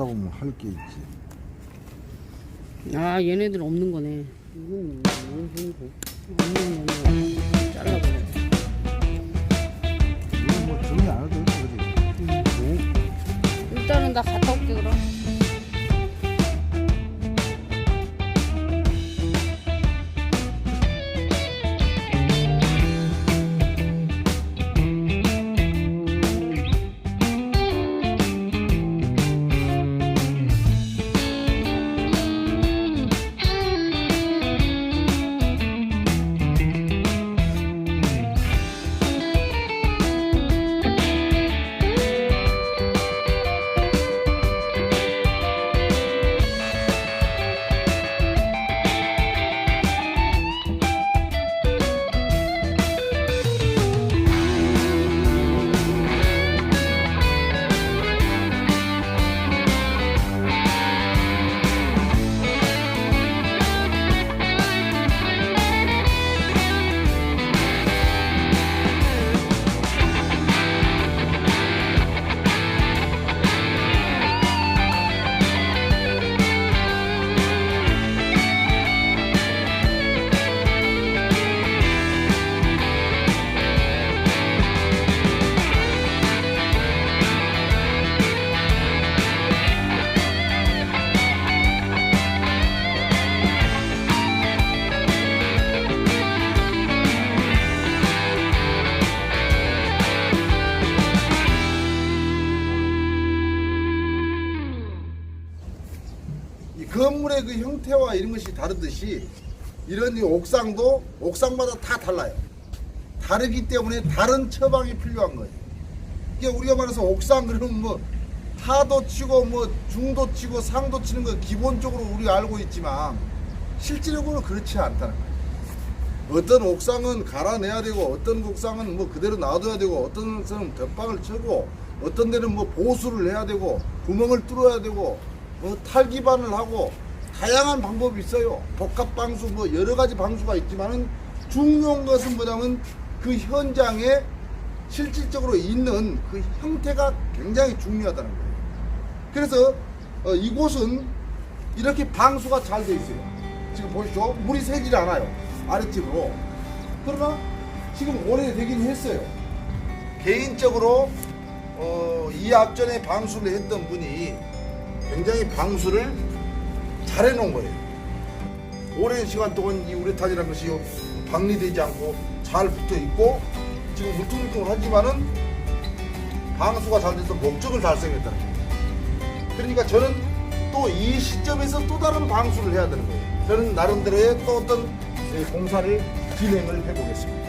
하다 보면 할 게 있지. 아 얘네들 없는 거네. 이건 뭐 없는 거네. 잘라버려. 이건 뭐 정리 안 해도 돼, 그지? 일단은 나 갔다 올게 그럼. 이 건물의 그 형태와 이런 것이 다르듯이 이런 이 옥상도 옥상마다 다 달라요. 다르기 때문에 다른 처방이 필요한 거예요. 이게 우리가 말해서 옥상 그러면 뭐 하도 치고 뭐 중도 치고 상도 치는 거 기본적으로 우리가 알고 있지만 실질적으로 그렇지 않다는 거예요. 어떤 옥상은 갈아내야 되고 어떤 옥상은 뭐 그대로 놔둬야 되고 어떤 옥상은 덧방을 쳐고 어떤 데는 뭐 보수를 해야 되고 구멍을 뚫어야 되고 뭐 탈기반을 하고 다양한 방법이 있어요. 복합 방수 뭐 여러 가지 방수가 있지만은 중요한 것은 뭐냐면 그 현장에 실질적으로 있는 그 형태가 굉장히 중요하다는 거예요. 그래서 어, 이곳은 이렇게 방수가 잘 돼 있어요. 지금 보시죠. 물이 새질 않아요. 아랫집으로. 그러나 지금 오래되긴 했어요. 개인적으로 어, 이 앞전에 방수를 했던 분이 굉장히 방수를 잘 해놓은 거예요. 오랜 시간 동안 이 우레탄이라는 것이 방리되지 않고 잘 붙어 있고 지금 울퉁불퉁하지만은 방수가 잘 돼서 목적을 달성했다는 거예요. 그러니까 저는 또 이 시점에서 또 다른 방수를 해야 되는 거예요. 저는 나름대로의 또 어떤 예, 공사를 진행을 해보겠습니다.